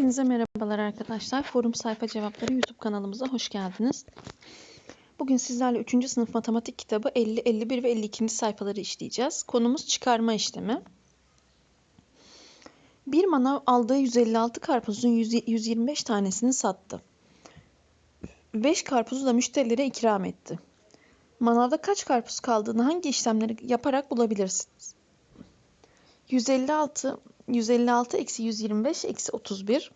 Hepinize merhabalar arkadaşlar. Forum Sayfa Cevapları YouTube kanalımıza hoş geldiniz. Bugün sizlerle 3. sınıf matematik kitabı 50, 51 ve 52. sayfaları işleyeceğiz. Konumuz çıkarma işlemi. Bir manav aldığı 156 karpuzun 100 125 tanesini sattı. 5 karpuzu da müşterilere ikram etti. Manavda kaç karpuz kaldığını hangi işlemleri yaparak bulabilirsiniz? 156 156 eksi 125 eksi 31.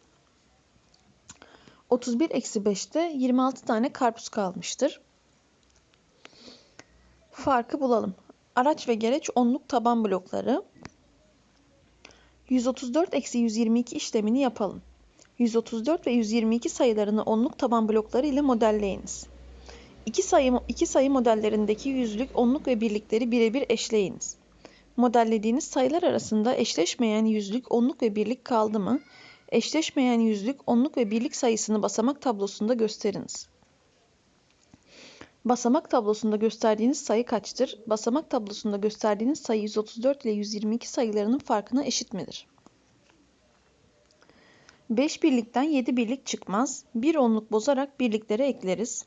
31 eksi 5'te 26 tane karpuz kalmıştır. Farkı bulalım. Araç ve gereç onluk taban blokları. 134 eksi 122 işlemini yapalım. 134 ve 122 sayılarını onluk taban blokları ile modelleyiniz. İki sayı, iki sayı modellerindeki yüzlük, onluk ve birlikleri birebir eşleyiniz. Modellediğiniz sayılar arasında eşleşmeyen yüzlük, onluk ve birlik kaldı mı? Eşleşmeyen yüzlük, onluk ve birlik sayısını basamak tablosunda gösteriniz. Basamak tablosunda gösterdiğiniz sayı kaçtır? Basamak tablosunda gösterdiğiniz sayı 134 ile 122 sayılarının farkına eşit midir? 5 birlikten 7 birlik çıkmaz. 1 onluk bozarak birliklere ekleriz.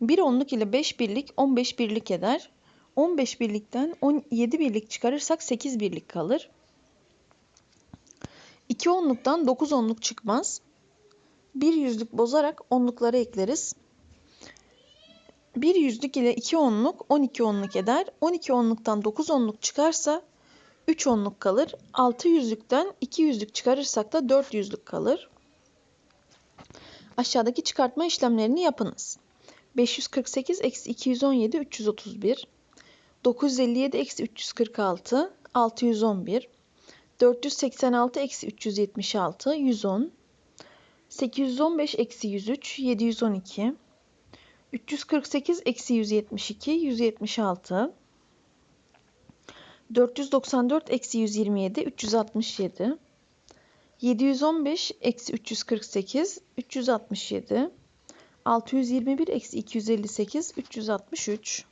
1 onluk ile 5 birlik 15 birlik eder. 15 birlikten 17 birlik çıkarırsak 8 birlik kalır. 2 onluktan 9 onluk çıkmaz. Bir yüzlük bozarak onlukları ekleriz. Bir yüzlük ile 2 onluk 12 onluk eder. 12 onluktan 9 onluk çıkarsa 3 onluk kalır. 6 yüzlükten 2 yüzlük çıkarırsak da 4 yüzlük kalır. Aşağıdaki çıkartma işlemlerini yapınız. 548 eksi 217 331. 957 eksi 346 611 486 eksi 376 110 815 eksi 103 712 348 eksi 172 176 494 eksi 127 367 715 eksi 348 367 621 eksi 258 363